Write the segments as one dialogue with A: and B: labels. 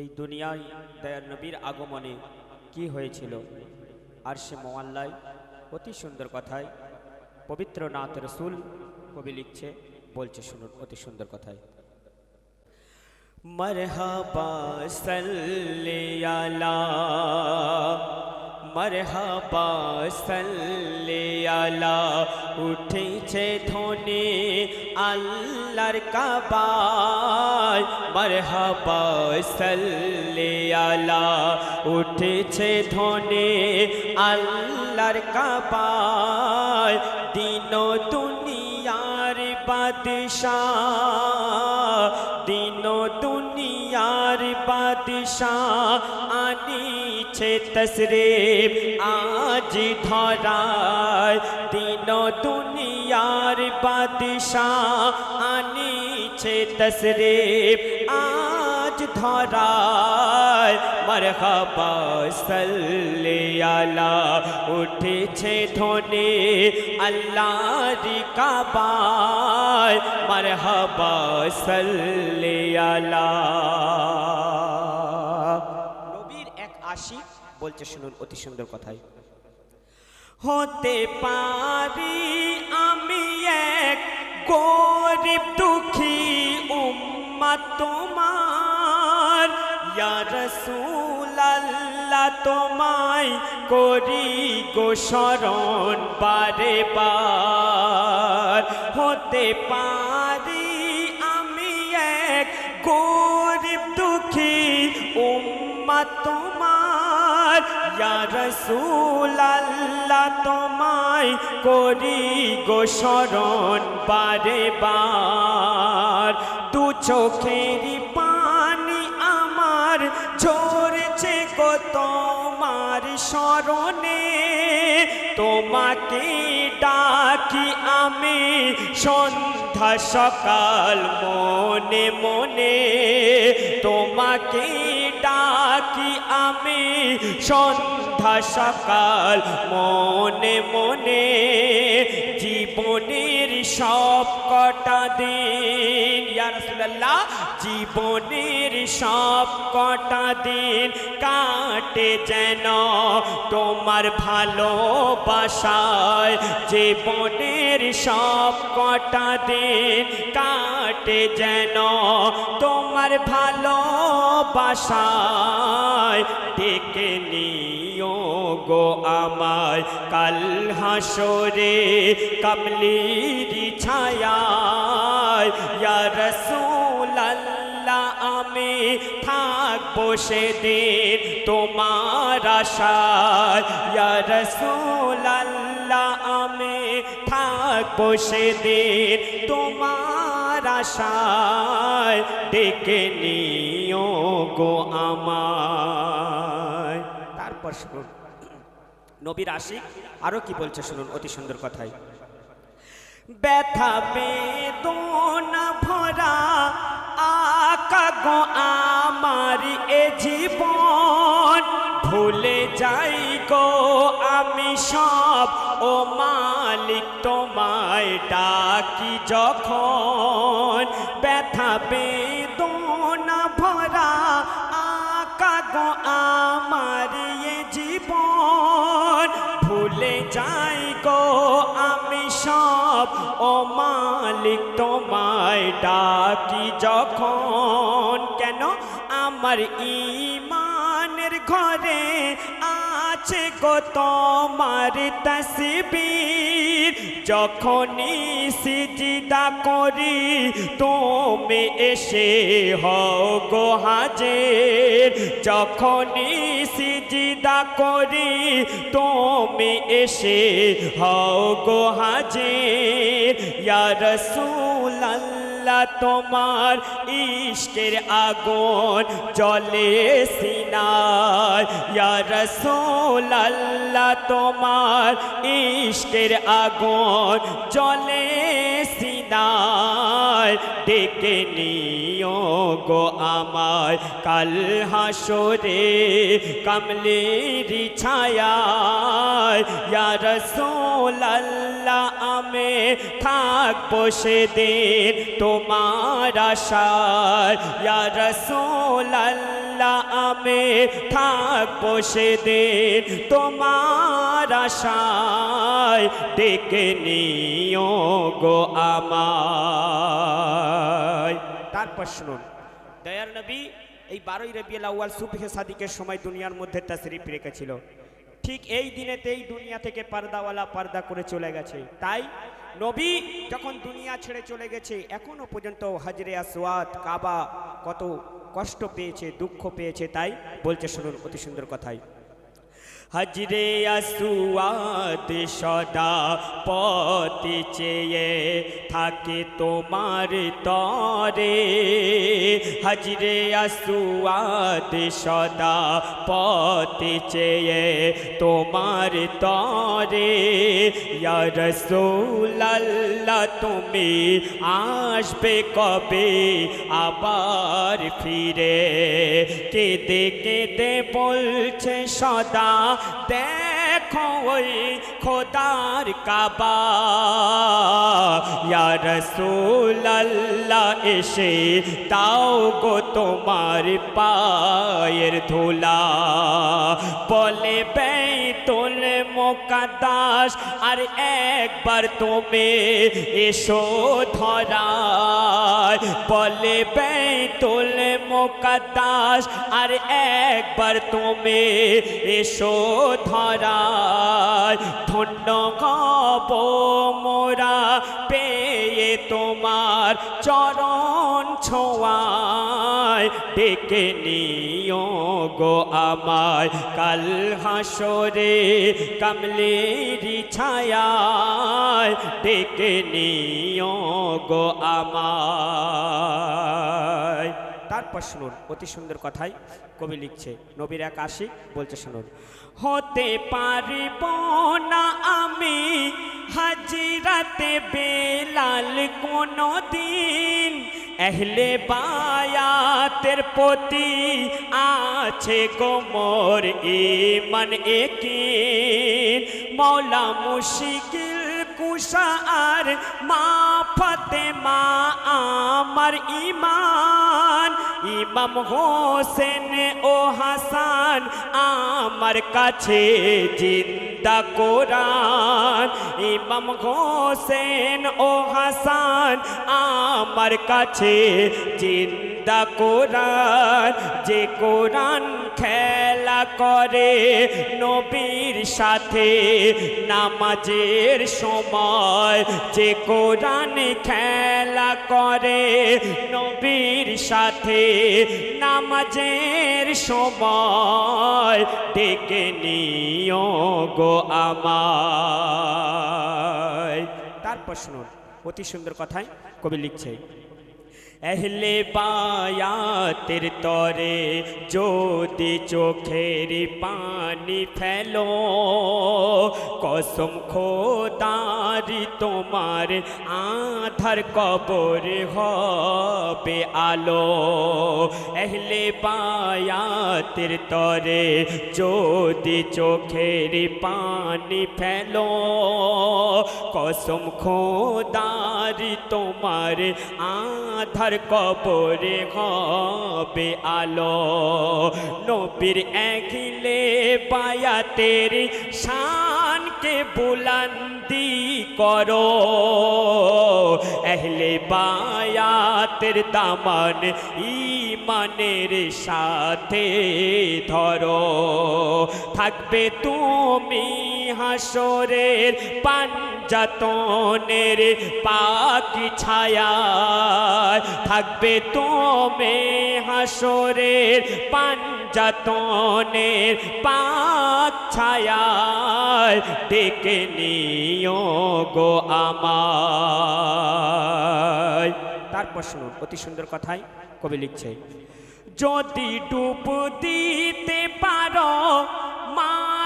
A: এই দুনিয়ায় দয়ার নবীর আগমনে কি হয়েছিল? আর সে মোয়াল্লায় অতি সুন্দর কথায় পবিত্র নাথ রসুল কবি লিখছে, বলছে শুনুন অতি সুন্দর কথায়। মরহাবা সাল্লি আলা উঠেছে ধ্বনি আল্লাহর কাবায়, মরহাবা সাল্লি আলা উঠেছে ধ্বনি আল্লাহর কাবায়, দিন দুনিয়ার বাদশাহ, দিন দুনিয়ার বাদশাহ আনিছে তসরিফ, আজ ধরায় দিন দুনিয়ার বাদশাহ আনিছে তসরিফ, আজ ধরায় মরহবা সাল্লি আলা, উঠেছে ধনে আল্লাহর কাবায়, মরহবা সাল্লি আলা। নবীর এক আশিক বলছে, শুনুন, অতি সুন্দর কথাই। হতে পারি আমি এক গরিব দুঃখী উম্মা তোমার। ইয়া রসুল আল্লাহ তোমায় করি গো শরণ বার হতে পারি আমি এক গরিব দুঃখী উম্মা তোমার। রসুল আল্লাহ তোমায় করি গো শরণ বারে বার। দু চোখেরই পানি আমার ঝরছে গো তোমার শরণে, তোমাকে ডাকি আমি সন্ধ্যা সকাল, মনে মনে তোমাকে ডাকি আমি সন্ধ্যা সকাল, মনে মনে জীবনের সব কটা দিন, ইয়া রাসূলুল্লাহ, জীবনের সব কটা দিন কাটে যেন তোমার ভালোবাসায় জীবনের সব কটা দিন কাটে যেন তোমার ভালোবাসায়। ডেকে নিও গো আমায় কাল হাসরে কমলিরি আল্লাহ আমি থাকব সেদিন তোমার আশায়। রসুল আল্লাহ আমি থাকব সেদিন তোমার আশায়। ডেকে নিও গো আমায়। তারপর শুনুন, নবীর আশিক আরও কি বলছে শুনুন অতি সুন্দর কথাই ব্যথা বেদনা গো আমার এ জীবন। ভুলে যাই গো আমি সব। ও মালিক, তোমায় ডাকি যখন ব্যথা বেদনা ও মালিক তোমায় ডাকি যখন। কেন? আমার ইমানের ঘরে আছে গো তোমার তসবির। যখনই সিজিদা করি, তুমি এসে হও গো হাজের। যখনই সিজিদা করি, তুমি এসে হও গো হাজের। ইয়া আল্লাহ তোমার ইশকের আগুন জলে সিনার রসুল আল্লাহ তোমার ইশকের আগুন জলে সিনায় ডেকে নিও গো আমায়। কাল হাসরে কমলেরি ছায়ায় রসুল আল্লাহ আমি থাকব সেদিন তোমার আশায়। ইয়া আমি থাকব সেদিন। তোমার আশায় ডেকে নিও গো আমায়। তারপর শুনুন, দয়ার নবী এই বারোই রবিউল আউয়াল সুবহে সাদিকের সময় দুনিয়ার মধ্যে তাশরিফ রেখেছিল। ঠিক এই দিনেতেই দুনিয়া থেকে পর্দাওয়ালা পর্দা করে চলে গেছে। তাই নবী যখন দুনিয়া ছেড়ে চলে গেছে, এখনও পর্যন্ত হাজরে আসওয়াত কাবা কত কষ্ট পেয়েছে দুঃখ পেয়েছে তাই বলছে শুনুন অতি সুন্দর কথাই। হজরে আসুয়াদ সদা পতি চেয়ে থাকে তোমার তরে। হজরে আসুয়াদ সদা পতি চেয়ে তোমার তরে। রসুল্লাহ তুমি আসবে কবে? আবার ফিরে। কেঁদে কেঁদে বলছে সদা দেখো ওই খোদার কাবা ইয়া এসে তাও গো তোমার পায়ের ধুলা বলে বেতুল মোকাদাস আর একবার তুমি এসো ধরায় বলে বেতুল মোকাদাস আর একবার তুমি এসো ধরায় ধন্য গব মোরা পেয়ে তোমার চরণ ছোঁয়ায় ডেকে নিও গো আমায় কাল হাসরে কামলেরি ছায়ায় ডেকে নিও গো আমায় তারপর শুনুন, অতি সুন্দর কথাই কবি লিখছে। নবীর এক আশিক বলছে, শুনুন, হতে পারিব না আমি হাজিরাতে বেলাল কোনো দিন এহলে বায়াতের প্রতি আছে গোমর ইমান একিন। মৌলা মুশকিল আর মা ফতে মা আমার ইমান ইমাম হোসেন ও হাসান আমার কাছে জিন্দা কোরআন। ইমাম হোসেন ও হাসান আমার কাছে জিন্দা কোরআন। যে কোরআন খেলা করে নবীর সাথে নামাজের সময়। যে কোরআন খেলা করে নবীর সাথে নামাজের সময়, ডেকে নিও গো আমায়। তারপর শুনুন, অতি সুন্দর কথায় কবি লিখছে। এহলে বায়াতের তরে যদি চোখের পানি ফেলো কসম খোদারি তোমার আধার কবর হবে আলো এহলে বায়াতের তরে যদি চোখের পানি ফেলো কসম খোদারি তোমার আধার কবরে হবে আলো। নবীর একলে বায়াতের শানকে বুলন্দি করো। এহলে বায়াতের দামান ইমানের সাথে ধরো। থাকবে তুমি হাসরের পাঞ্জাতনের পাকি ছায়া থাকবে তুমি হাসরের পাঞ্জাতনের পাক ছায়ায় ডেকে নিও গো আমায়। তারপর শুনুন, অতি সুন্দর কথাই কবি লিখছে, যদি ডুব দিতে পারো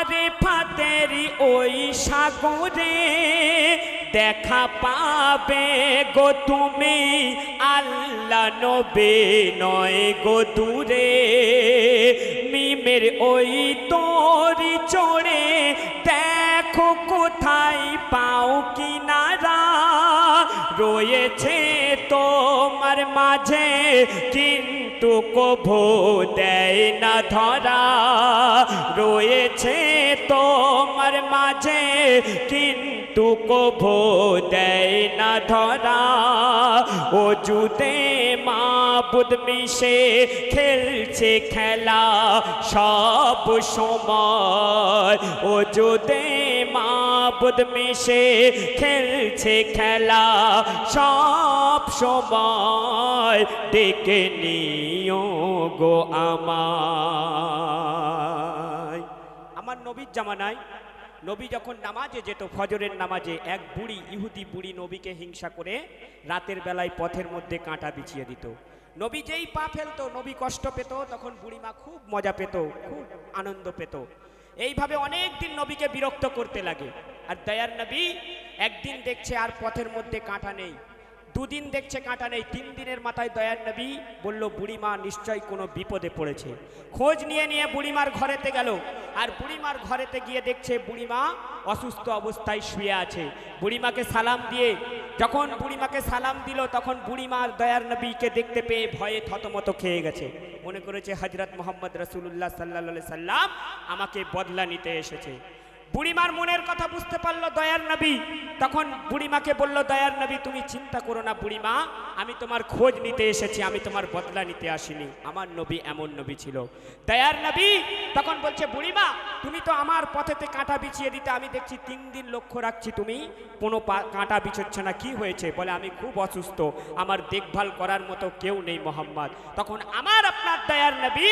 A: মারে ফাতেরি ওই সাগরে দেখা পাবে গো তুমি। আল্লাহ নবে নয় গো দূরে। মিমের ওই তোরি চড়ে দেখো কোথায় পাও কিনারা। রয়েছে তোমার মাঝে কিন্তু কভো দেয় না ধরা। রয়েছে তোমার মাঝে, কিন্তু কভো দেয় না ধরা। ও জুদে মাবুদ মিশে খেলছে খেলা সব সময়। ও জুদে মাবুদ মিশে খেলছে খেলা, সব সময় ডেকে নিও গো আমায়। আমার নবীর জামানায়, নবী যখন নামাজে যেত, ফজরের নামাজে এক বুড়ি, ইহুদি বুড়ি নবীকে হিংসা করে রাতের বেলায় পথের মধ্যে কাঁটা বিছিয়ে দিত। নবী যেই পা ফেলতো, নবী কষ্ট পেত, তখন বুড়িমা খুব মজা পেত, খুব আনন্দ পেত। এইভাবে অনেক দিন নবীকে বিরক্ত করতে লাগে। আর দয়ার নবী একদিন দেখছে আর পথের মধ্যে কাঁটা নেই। দুদিন দেখছে কাঁটা নেই, তিন দিনের মাথায় দয়ার নবী বলল, বুড়িমা নিশ্চয় কোনো বিপদে পড়েছে। খোঁজ নিয়ে নিয়ে বুড়িমার ঘরেতে গেল। আর বুড়িমার ঘরেতে গিয়ে দেখছে বুড়িমা অসুস্থ অবস্থায় শুয়ে আছে। বুড়িমাকে সালাম দিয়ে, যখন বুড়িমাকে সালাম দিল, তখন বুড়িমার দয়ার নবীকে দেখতে পেয়ে ভয়ে থতমত খেয়ে গেছে। মনে করেছে হজরত মোহাম্মদ রসুল্লাহ সাল্লা সাল্লাম আমাকে বদলা নিতে এসেছে। বুড়িমার মনের কথা বুঝতে পারল দয়ার নবী। তখন বুড়িমাকে বলল, দয়ার নবী, তুমি চিন্তা করো না বুড়িমা, আমি তোমার খোঁজ নিতে এসেছি, আমি তোমার বদলা নিতে আসিনি। আমার নবী এমন নবী ছিল। দয়ার নবী তখন বলছে, বুড়িমা, তুমি তো আমার পথেতে কাঁটা বিছিয়ে দিতে, আমি দেখছি তিন দিন লক্ষ্য রাখছি তুমি, কোনো কাঁটা বিছোচ্ছ না, কি হয়েছে? বলে, আমি খুব অসুস্থ, আমার দেখভাল করার মতো কেউ নেই মোহাম্মদ। তখন আমার আপনার দয়ার নবী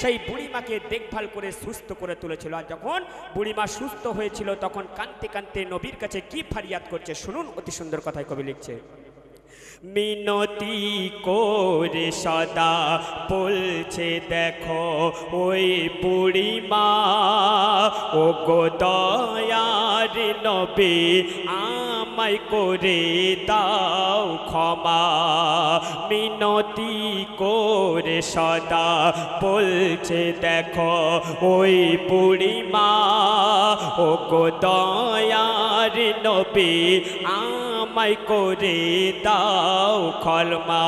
A: সেই বুড়িমাকে দেখভাল করে সুস্থ করে তুলেছিল। আর যখন বুড়িমা সুস্থ হয়েছিল, তখন কানতে কানতে নবীর কাছে কি ফারিয়াদ করছে শুনুন, অতি সুন্দর কথায় কবি লিখছে, মিনতি করে সদা বলছে, দেখো ওই বুড়িমা ও গো দয়ার নবী আমায় করে দাও ক্ষমা। মিনতি করে সদা বলছে, দেখো, ওই বুড়িমা ও গো দয়ার নবী, আমায় করে দাও কলমা।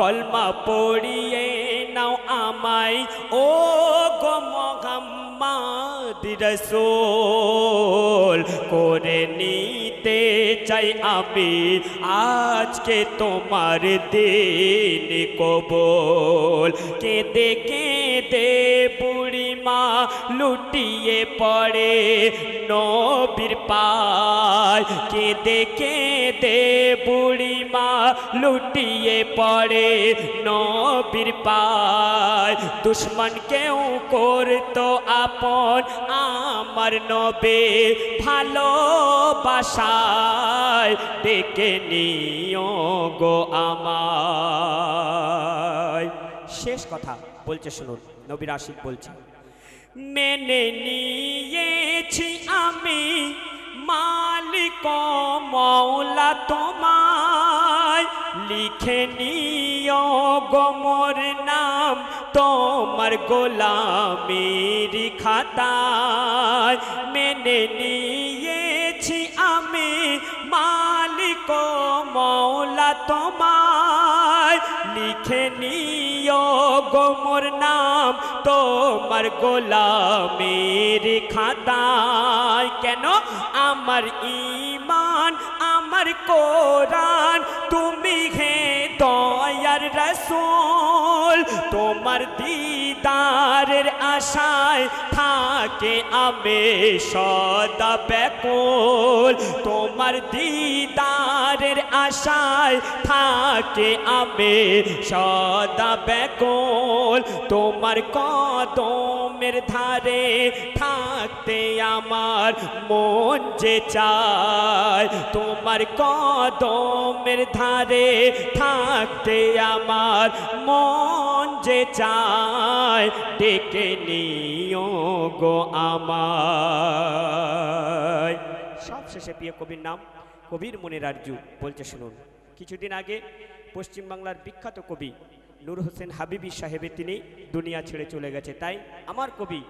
A: কলমা পড়িয়ে নাও আমায় ও গো মোহাম্মদ রসোল, করে নিতে চাই আমি। আজকে তোমার দিন কবল। কেঁদে কেঁদে বুড়িমা লুটিয়ে পড়ে। নবীর পায় কেঁদে কেঁদে বুড়িমা লুটিয়ে পড়ে। নবীর পায় দুশ্মন কেউ করতো আপন। আমার নবে ভালোবাসায় ডেকে নিও গো আমায়। শেষ কথা বলছে শুনুন, নবীর আশিক বলছে। মেনে নিয়েছি আমি মালিক মৌলা তোমায় লিখে নিও গোমর নাম তোমার গোলামের খাতায় মেনে নিয়েছি আমি মালিক মৌলা তোমায় লিখে নিও গোমর নাম। তোমার গোলামের খাতায় কেন আমার ইমান আমার কোরআন? তুমি হে দয়ার রসুল, তোমার দিদারের আশায় থাকে আমি সদা ব্যাকুল। তোমার দিদারের আশায় থাকে আমি সদা ব্যাকুল। তোমার কদমের ধারে থাকতে আমার মন যে চায়। তোমার কদমের ধারে থাকতে আমার মন যে চায়। ডেকে নিও গো আমায়। সব শেষে প্রিয় কবির নাম কবির মনের আরজু বলছে, শুনুন, কিছুদিন আগে পশ্চিমবাংলার বিখ্যাত কবি নূর হোসেন হাবিবি সাহেবে তিনি দুনিয়া ছেড়ে চলে গেছে। তাই আমার কবি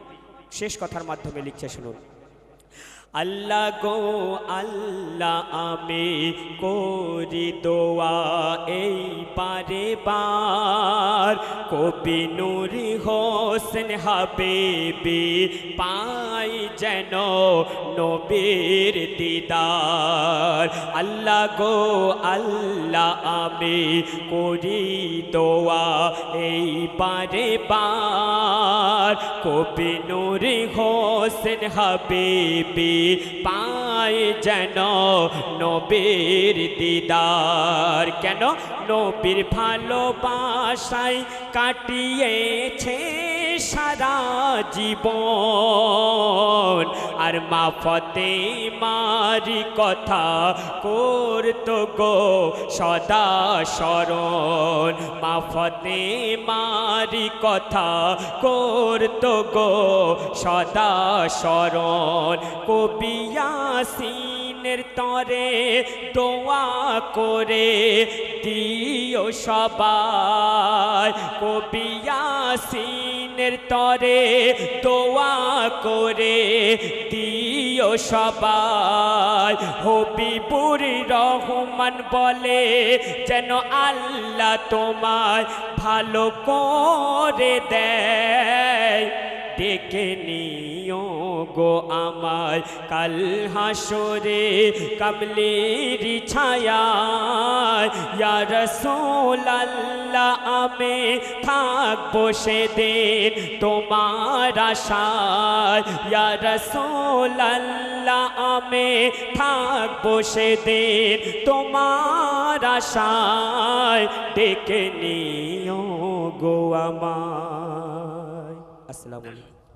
A: শেষ কথার মাধ্যমে লিখছে, শুনুন আল্লাহ গো, আল্লাহ আমি করি দোয়া। এই পারে বার কবি নুরি হোসেন হাবিবি পাই যেন নবীর দিদার। আল্লাহ গো, আল্লাহ আমি করি দোয়া। এই পারে বার কবি নুরি হোসেন হাবিবি পায় যেন নবীর দিদার। কেন? নবীর ভালোবাসায় কাটিয়েছে সারা জীবন। আর মা ফতে মারি কথা করত গো সদা স্মরণ। মা ফতে মারি কথা করতো গো সদা স্মরণ। কবিয়াসিনের তরে দোয়া করে দিও সবাই। কবিয়াসিনের তরে দোয়া করে দিও সবাই। হবিপুর রহমান বলে যেন আল্লাহ তোমায় ভালো করে দেয়। ডেকে নিও। গো আমায়, কাল হাসরে কামলির ছায়া ইয়া রসুল আল্লাহ আমি থাকব সেদিন তোমার আশায়, ইয়া রসুল আল্লাহ আমি থাকব সেদিন তোমার আশায়, ডেকে নিও গো আমায়। আসসালামু আলাইকুম।